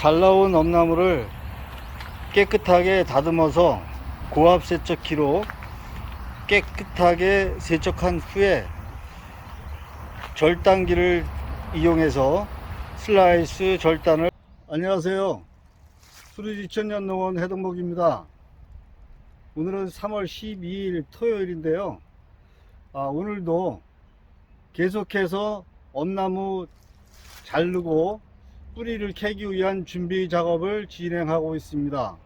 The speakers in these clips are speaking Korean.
잘 나온 엄나무를 깨끗하게 다듬어서 고압 세척기로 깨끗하게 세척한 후에 절단기를 이용해서 슬라이스 절단을 안녕하세요. 수리지천년 농원 해동목입니다. 오늘은 3월 12일 토요일인데요. 아, 오늘도 계속해서 엄나무 자르고 뿌리를 캐기 위한 준비 작업을 진행하고 있습니다.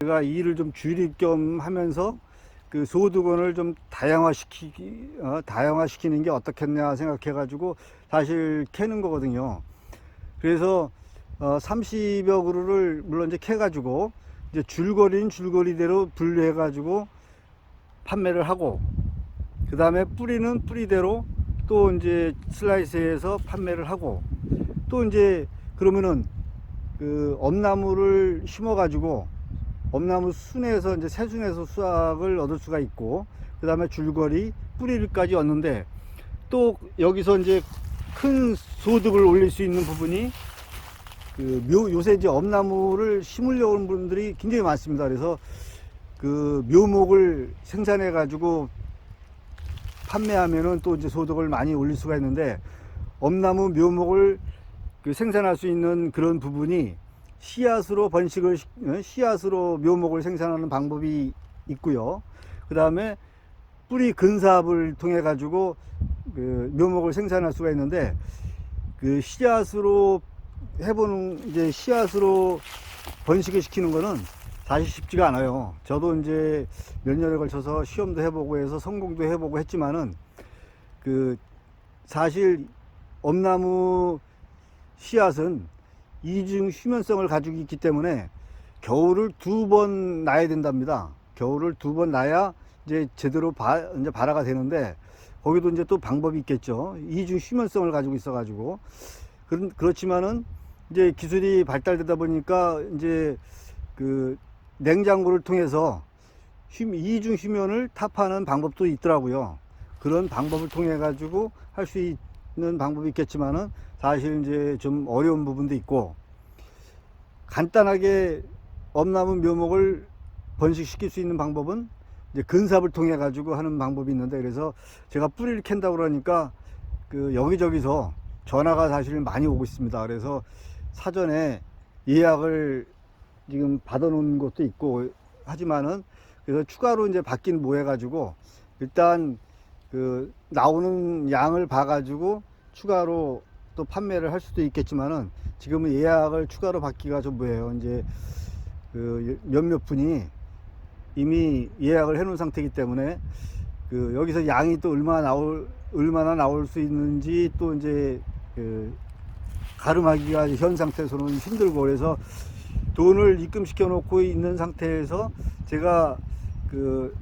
제가 이 일을 좀 줄일 겸 하면서 그 소득원을 좀 다양화시키기, 어, 다양화시키는 게 어떻겠냐 생각해 가지고 사실 캐는 거거든요. 그래서 어, 30여 그루를 물론 이제 캐 가지고 이제 줄거리는 줄거리대로 분류해 가지고 판매를 하고 그 다음에 뿌리는 뿌리대로 또 이제 슬라이스해서 판매를 하고 또 이제 그러면은 그 엄나무를 심어 가지고 엄나무 순에서 이제 새순에서 수확을 얻을 수가 있고 그 다음에 줄거리 뿌리를까지 얻는데 또 여기서 이제 큰 소득을 올릴 수 있는 부분이 그 묘, 요새 이제 엄나무를 심으려고 하는 분들이 굉장히 많습니다. 그래서 그 묘목을 생산해 가지고 판매하면은 또 이제 소득을 많이 올릴 수가 있는데 엄나무 묘목을 그 생산할 수 있는 그런 부분이 씨앗으로 번식을 시- 어, 씨앗으로 묘목을 생산하는 방법이 있고요. 그 다음에 뿌리 근삽을 통해 가지고 그 묘목을 생산할 수가 있는데 그 씨앗으로 해보는 이제 씨앗으로 번식을 시키는 거는 사실 쉽지가 않아요. 저도 이제 몇 년에 걸쳐서 시험도 해보고 해서 성공도 해보고 했지만은 그 사실 엄나무 씨앗은 이중 휴면성을 가지고 있기 때문에 겨울을 두 번 나야 된답니다. 겨울을 두 번 나야 이제 제대로 바, 이제 발화가 되는데 거기도 이제 또 방법이 있겠죠. 이중 휴면성을 가지고 있어가지고 그런 그렇지만은 이제 기술이 발달되다 보니까 이제 그 냉장고를 통해서 휴- 이중 휴면을 탑하는 방법도 있더라고요. 그런 방법을 통해 가지고 할 수 있는 방법이 있겠지만은 사실 이제 좀 어려운 부분도 있고 간단하게 엄나무 묘목을 번식시킬 수 있는 방법은 이제 근삽을 통해 가지고 하는 방법이 있는데 그래서 제가 뿌리를 캔다고 그러니까 그 여기저기서 전화가 사실 많이 오고 있습니다. 그래서 사전에 예약을 지금 받아놓은 것도 있고 하지만은 그래서 추가로 이제 받긴 뭐 해가지고 일단 그 나오는 양을 봐가지고 추가로 또 판매를 할 수도 있겠지만은 지금은 예약을 추가로 받기가 좀 뭐예요. 이제 그 몇몇 분이 이미 예약을 해놓은 상태이기 때문에 그 여기서 양이 또 얼마나 나올 얼마나 나올 수 있는지 또 이제 그 가름하기가 현 상태에서는 힘들고 그래서 돈을 입금시켜 놓고 있는 상태에서 제가 그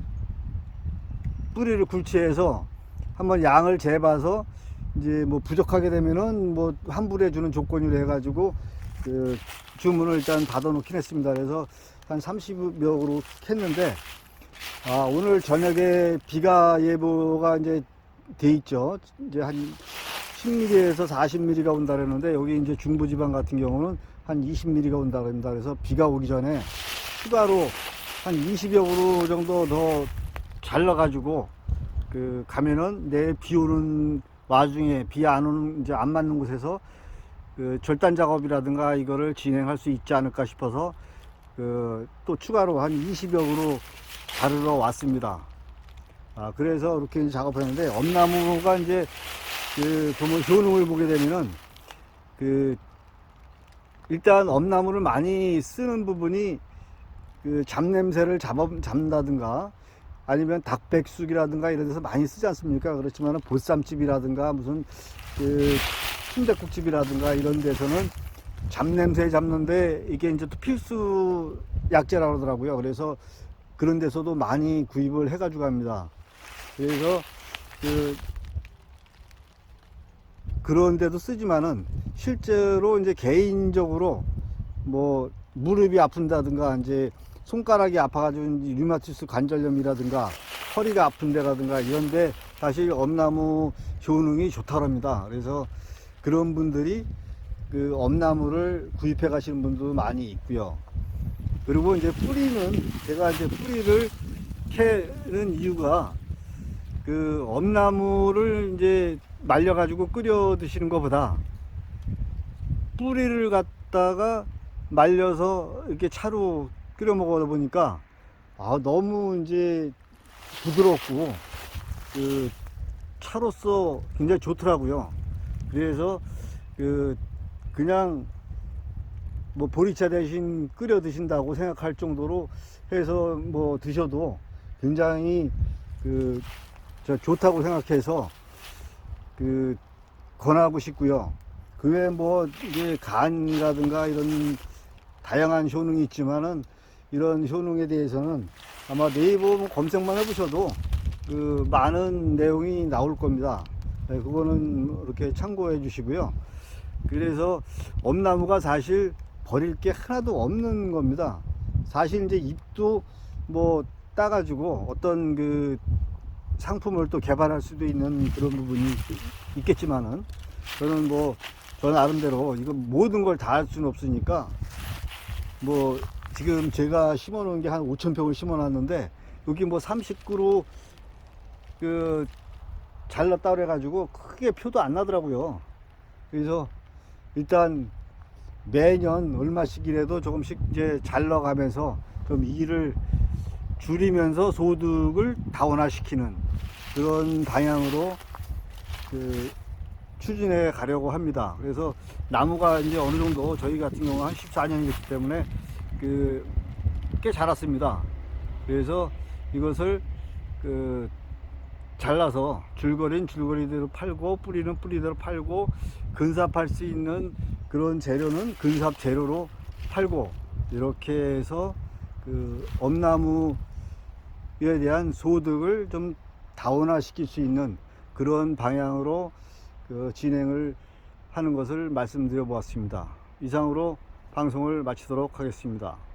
뿌리를 굴치해서 한번 양을 재봐서 이제 뭐 부족하게 되면은 뭐 환불해 주는 조건으로 해가지고 그 주문을 일단 받아 놓긴 했습니다. 그래서 한 30여 그루 캤는데 아 오늘 저녁에 비가 예보가 이제 돼 있죠. 이제 한 10mm에서 40mm가 온다 그러는데 여기 이제 중부지방 같은 경우는 한 20mm가 온다 그럽니다. 그래서 비가 오기 전에 추가로 한 20여 그루 정도 더 잘라가지고 그 가면은 내일 비 오는 와중에 비 안 오는 이제 안 맞는 곳에서 그 절단 작업이라든가 이거를 진행할 수 있지 않을까 싶어서 그 또 추가로 한 20여 그루 자르러 왔습니다. 아 그래서 이렇게 이제 작업하는데 엄나무가 이제 그 보면 효능을 보게 되면은 그 일단 엄나무를 많이 쓰는 부분이 그 잡냄새를 잡아, 잡는다든가 아니면 닭백숙이라든가 이런 데서 많이 쓰지 않습니까? 그렇지만 보쌈집이라든가 무슨 그 순대국집이라든가 이런 데서는 잡냄새 잡는데 이게 이제 또 필수 약재라고 그러더라고요. 그래서 그런 데서도 많이 구입을 해가지고 합니다. 그래서 그 그런 데도 쓰지만은 실제로 이제 개인적으로 뭐 무릎이 아픈다든가 이제 손가락이 아파가지고 류마티스 관절염이라든가 허리가 아픈 데라든가 이런데 사실 엄나무 효능이 좋다고 합니다. 그래서 그런 분들이 그 엄나무를 구입해 가시는 분도 많이 있고요. 그리고 이제 뿌리는 제가 이제 뿌리를 캐는 이유가 그 엄나무를 이제 말려 가지고 끓여 드시는 것보다 뿌리를 갖다가 말려서 이렇게 차로 끓여 먹어 보니까 아 너무 이제 부드럽고 그 차로서 굉장히 좋더라고요. 그래서 그 그냥 뭐 보리차 대신 끓여 드신다고 생각할 정도로 해서 뭐 드셔도 굉장히 그 저 좋다고 생각해서 그 권하고 싶고요. 그 외에 뭐 이게 간이라든가 이런 다양한 효능이 있지만은 이런 효능에 대해서는 아마 네이버 뭐 검색만 해보셔도 그 많은 내용이 나올 겁니다. 네, 그거는 이렇게 참고해 주시고요. 그래서 엄나무가 사실 버릴 게 하나도 없는 겁니다. 사실 이제 잎도 뭐 따가지고 어떤 그 상품을 또 개발할 수도 있는 그런 부분이 있겠지만은 저는 뭐 저는 나름대로 이거 모든 걸 다 할 수는 없으니까 뭐 지금 제가 심어 놓은 게 한 5천 평을 심어 놨는데 여기 뭐 39로 그 잘랐다 그래 가지고 크게 표도 안 나더라고요. 그래서 일단 매년 얼마씩이라도 조금씩 이제 잘라가면서 좀 일을 줄이면서 소득을 다원화시키는 그런 방향으로 그 추진해 가려고 합니다. 그래서 나무가 이제 어느 정도 저희 같은 경우 한 14년이기 때문에 그 꽤 자랐습니다. 그래서 이것을 그 잘라서 줄거리는 줄거리대로 팔고 뿌리는 뿌리대로 팔고 근삽할 수 있는 그런 재료는 근삽 재료로 팔고 이렇게 해서 그 엄나무에 대한 소득을 좀 다원화시킬 수 있는 그런 방향으로 그 진행을 하는 것을 말씀드려 보았습니다. 이상으로 방송을 마치도록 하겠습니다.